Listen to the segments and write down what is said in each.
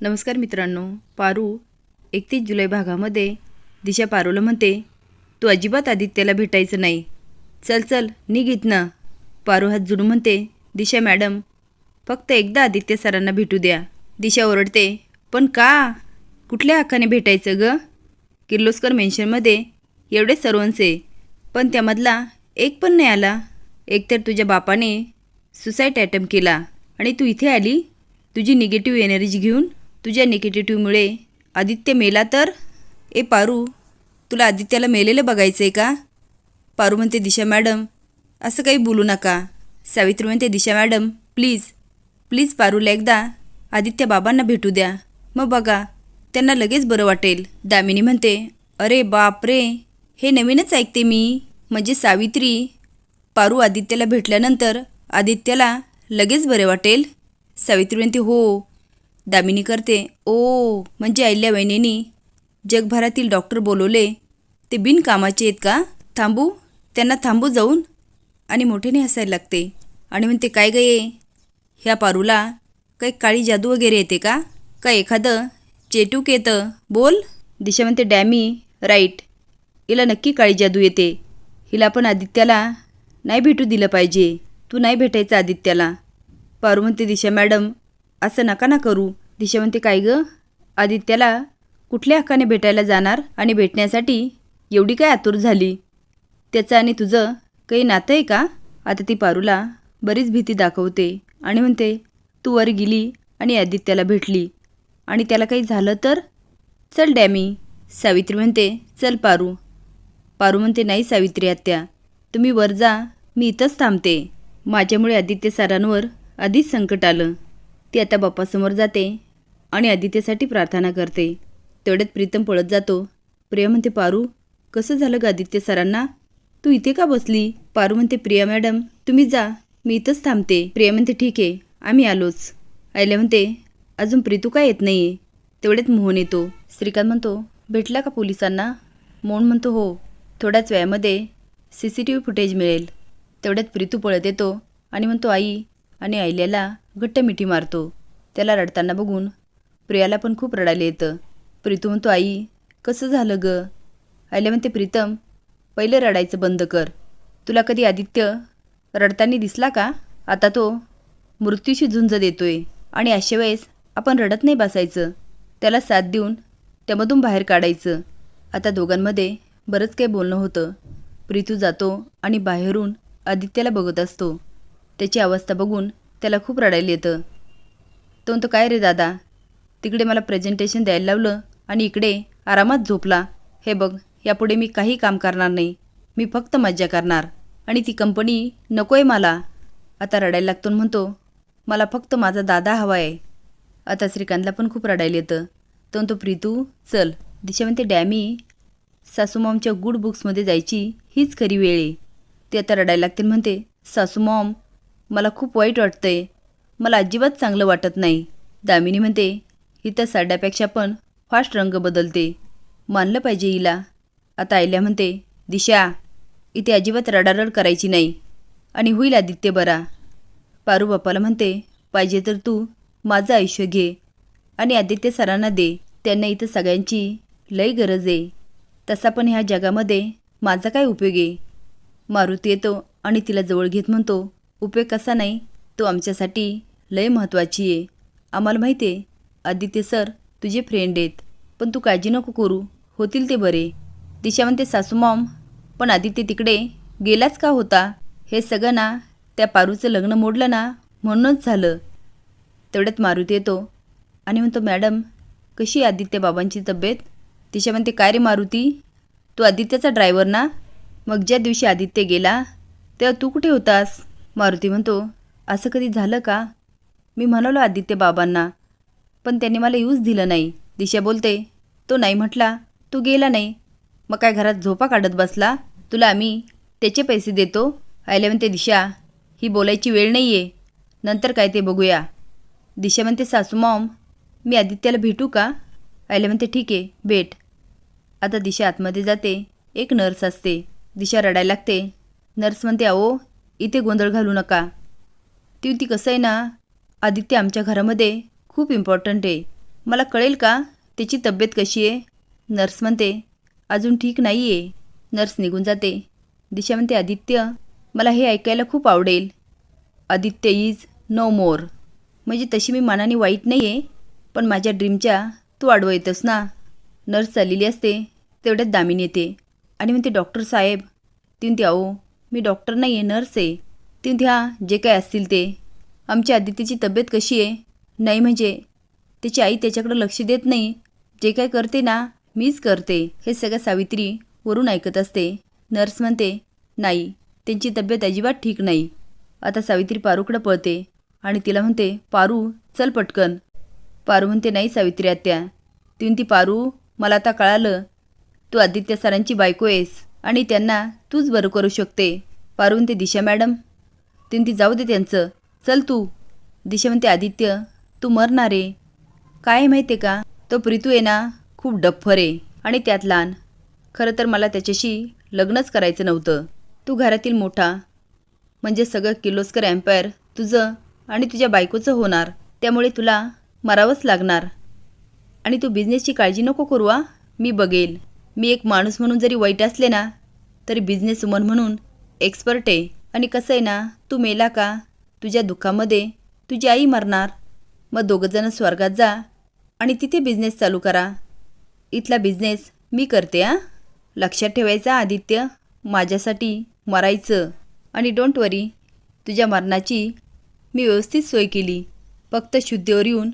नमस्कार मित्रांनो पारू एकतीस जुलै भागामध्ये दिशा पारूला म्हणते तू अजिबात आदित्याला भेटायचं नाही. चल चल निघित ना पारू हात जुडून म्हणते दिशा मॅडम फक्त एकदा आदित्य सरांना भेटू द्या. दिशा ओरडते पण का? कुठल्या हक्काने भेटायचं ग? किर्लोस्कर मेन्शनमध्ये एवढे सर्वन्स पण त्यामधला एक पण नाही आला. एकतर तुझ्या बापाने सुसाईड अटेम्प्ट केला आणि तू इथे आली? तुझी निगेटिव्ह एनर्जी घेऊन तुझ्या निगेटिव्हमुळे आदित्य मेला तर? ए पारू तुला आदित्याला मेलेलं बघायचं आहे का? पारू म्हणते दिशा मॅडम असं काही बोलू नका. सावित्री म्हणते दिशा मॅडम प्लीज प्लीज पारूला एकदा आदित्य बाबांना भेटू द्या. मग बघा त्यांना लगेच बरं वाटेल. दामिनी म्हणते अरे बाप रे हे नवीनच ऐकते मी. म्हणजे सावित्री पारू आदित्याला भेटल्यानंतर आदित्याला लगेच बरे वाटेल? सावित्री म्हणते हो दामिनी करते. ओ म्हणजे आईल्या वहिनींनी जगभरातील डॉक्टर बोलवले. ते बिनकामाचे आहेत का? थांबू. त्यांना थांबू जाऊन. आणि मोठ्याने हसायला लागते. आणि म्हणते काय गये ह्या पारूला काही काळी जादू वगैरे येते का? का एखादं चेटूक येतं? बोल. दिशा म्हणते डॅमी राईट. हिला नक्की काळी जादू येते. हिला पण आदित्याला नाही भेटू दिलं पाहिजे. तू नाही भेटायचं आदित्याला. पारू म्हणते दिशा मॅडम असं नका ना करू. दिशा म्हणते काय गं? आदित्याला कुठल्या हक्काने भेटायला जाणार आणि भेटण्यासाठी एवढी काय आतुर झाली? त्याचं आणि तुझं काही नातं आहे का? आता ती पारूला बरीच भीती दाखवते आणि म्हणते तू वर गेली आणि आदित्याला भेटली. आणि त्याला काही झालं तर? चल डॅमी सावित्री म्हणते चल पारू. पारू म्हणते नाही सावित्री आत्या तुम्ही वर जा मी इथंच थांबते. माझ्यामुळे आदित्य सरांवर आधीच संकट आलं. ती आता बाप्पासमोर जाते आणि आदित्यसाठी प्रार्थना करते. तेवढ्यात प्रीतम पळत जातो. प्रिया म्हणते पारू कसं झालं ग आदित्य सरांना? तू इथे का बसली? पारू म्हणते प्रिया मॅडम तुम्ही जा मी इथंच थांबते. प्रिया म्हणते ठीक आहे आम्ही आलोच. आयल्या म्हणते अजून प्रीतू का येत नाही आहे तेवढ्यात मोहन येतो. श्रीकांत म्हणतो भेटला का पोलिसांना? मोहन म्हणतो हो थोड्याच वेळामध्ये C C T V footage मिळेल. तेवढ्यात प्रीतू पळत येतो आणि म्हणतो आई आणि आईल्याला घट्ट मिठी मारतो. त्याला रडताना बघून प्रियाला पण खूप रडायला येतं. प्रीतू म्हणतो आई कसं झालं ग? आईला म्हणते प्रीतम पहिलं रडायचं बंद कर. तुला कधी आदित्य रडताना दिसला का? आता तो मृत्यूशी झुंज देतोय आणि अशा वेळेस आपण रडत नाही बसायचं. त्याला साथ देऊन त्यामधून बाहेर काढायचं. आता दोघांमध्ये बरंच काही बोलणं होतं. प्रीतू जातो आणि बाहेरून आदित्याला बघत असतो. त्याची अवस्था बघून त्याला खूप रडायला येतं. तो म्हणतो काय रे दादा? तिकडे मला प्रेझेंटेशन द्यायला लावलं आणि इकडे आरामात झोपला. हे बघ यापुढे मी काही काम करणार नाही. मी फक्त मज्जा करणार. आणि ती कंपनी नको आहे मला. आता रडायला लागतो म्हणतो मला फक्त माझा दादा हवा आहे आता श्रीकांतला पण खूप रडायला येतं. तो म्हणतो प्रीतू चल. दिशा म्हणते डॅमी सासूमॉमच्या गुड बुक्समध्ये जायची हीच खरी वेळ आहे. ते आता रडायला लागतील म्हणते सासू मॉम मला खूप वाईट वाटतंय. मला अजिबात चांगलं वाटत नाही. दामिनी म्हणते ही तर साड्यापेक्षा पण फास्ट रंग बदलते. मानलं पाहिजे हिला. आता आयल्या म्हणते दिशा इथे अजिबात रडारड करायची नाही आणि होईल आदित्य बरा. पारू बापाला म्हणते पाहिजे तर तू माझं आयुष्य घे आणि आदित्य सरांना दे. त्यांना इथं सगळ्यांची लई गरज आहे. तसा पण ह्या जगामध्ये माझा काय उपयोग आहे? मारुती येतो आणि तिला जवळ घेत म्हणतो उपयोग कसा नाही तो आमच्यासाठी लय महत्त्वाची आहे. आम्हाला माहिती आहे आदित्य सर तुझे फ्रेंड आहेत पण तू काळजी नको करू. होतील ते बरे. दिशा म्हणते सासू मॉम पण आदित्य तिकडे गेलाच का होता? हे सगळं ना त्या पारूचं लग्न मोडलं ना म्हणूनच झालं. तेवढ्यात मारुती येतो आणि म्हणतो मॅडम कशी आदित्य बाबांची तब्येत? दिशा म्हणते काय रे मारुती? तू आदित्यचा ड्रायव्हर ना? मग ज्या दिवशी आदित्य गेला तेव्हा तू कुठे होतास? मारुती म्हणतो असं कधी झालं का? मी म्हणालो आदित्य बाबांना. पण त्यांनी मला यूज दिलं नाही. दिशा बोलते तो नाही म्हटला तू गेला नाही. मग काय घरात झोपा काढत बसला? तुला आम्ही त्याचे पैसे देतो. आयला म्हणते दिशा ही बोलायची वेळ नाही आहे नंतर काय ते बघूया. दिशा म्हणते सासू मॉम मी आदित्याला भेटू का? आयला म्हणते ठीक आहे भेट. आता दिशा आतमध्ये जाते. एक नर्स असते. दिशा रडायला लागते. नर्स म्हणते अहो इथे गोंधळ घालू नका. ती ती कसं आहे ना? आदित्य आमच्या घरामध्ये खूप इम्पॉर्टंट आहे. मला कळेल का? त्याची तब्येत कशी आहे? नर्स म्हणते अजून ठीक नाही आहे नर्स निघून जाते. दिशा म्हणते आदित्य मला हे ऐकायला खूप आवडेल. आदित्य इज नो मोर म्हणजे तशी मी मनाने वाईट नाही आहे पण माझ्या ड्रीमच्या तू आडवं येतोस ना? नर्स चाललेली असते. तेवढ्यात दामिनी येते. आणि म्हणते डॉक्टर साहेब. ती म्हणते अहो मी डॉक्टर नाही आहे नर्स आहे. ती द्या जे काय असतील ते. आमच्या आदित्यची तब्येत कशी आहे? नाही म्हणजे. त्याची आई त्याच्याकडं लक्ष देत नाही. जे काय करते ना मीच करते. हे सगळं सावित्री वरून ऐकत असते. नर्स म्हणते नाही त्यांची तब्येत अजिबात ठीक नाही. आता सावित्री पारूकडं पळते आणि तिला म्हणते पारू चल पटकन. पारू म्हणते नाही सावित्री आत्या. ती म्हणती पारू मला आता कळालं. तू आदित्य सरांची बायको आहेस. आणि त्यांना तूच बरं करू शकते. पारून ते दिशा मॅडम. ती जाऊ दे त्यांचं. चल तू. दिशा म्हणते आदित्य तू मरणार आहे. काय आहे माहिती आहे का? तो प्रीतू आहे ना खूप डफ्फर आहे. आणि त्यात लहान. खरं तर मला त्याच्याशी लग्नच करायचं नव्हतं. तू घरातील मोठा. म्हणजे सगळं किर्लोस्कर एम्पायर तुझं आणि तुझ्या बायकोचं होणार. त्यामुळे तुला मरावंच लागणार. आणि तू बिझनेसची काळजी नको करू आ मी बघेल. मी एक माणूस म्हणून जरी वाईट असले ना तरी बिझनेस वुमन म्हणून एक्सपर्ट आहे. आणि कसं आहे ना तू मेला का? तुझ्या दुःखामध्ये तुझी आई मरणार. मग दोघंजणं स्वर्गात जा आणि तिथे बिझनेस चालू करा. इथला बिझनेस मी करते आ लक्षात ठेवायचा आदित्य. माझ्यासाठी मरायचं. आणि डोंट वरी तुझ्या मरणाची मी व्यवस्थित सोय केली. फक्त शुद्धीवर येऊन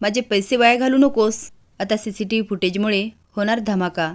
माझे पैसे वाया घालू नकोस. आता सी सी टी व्ही फुटेजमुळे होणार धमाका.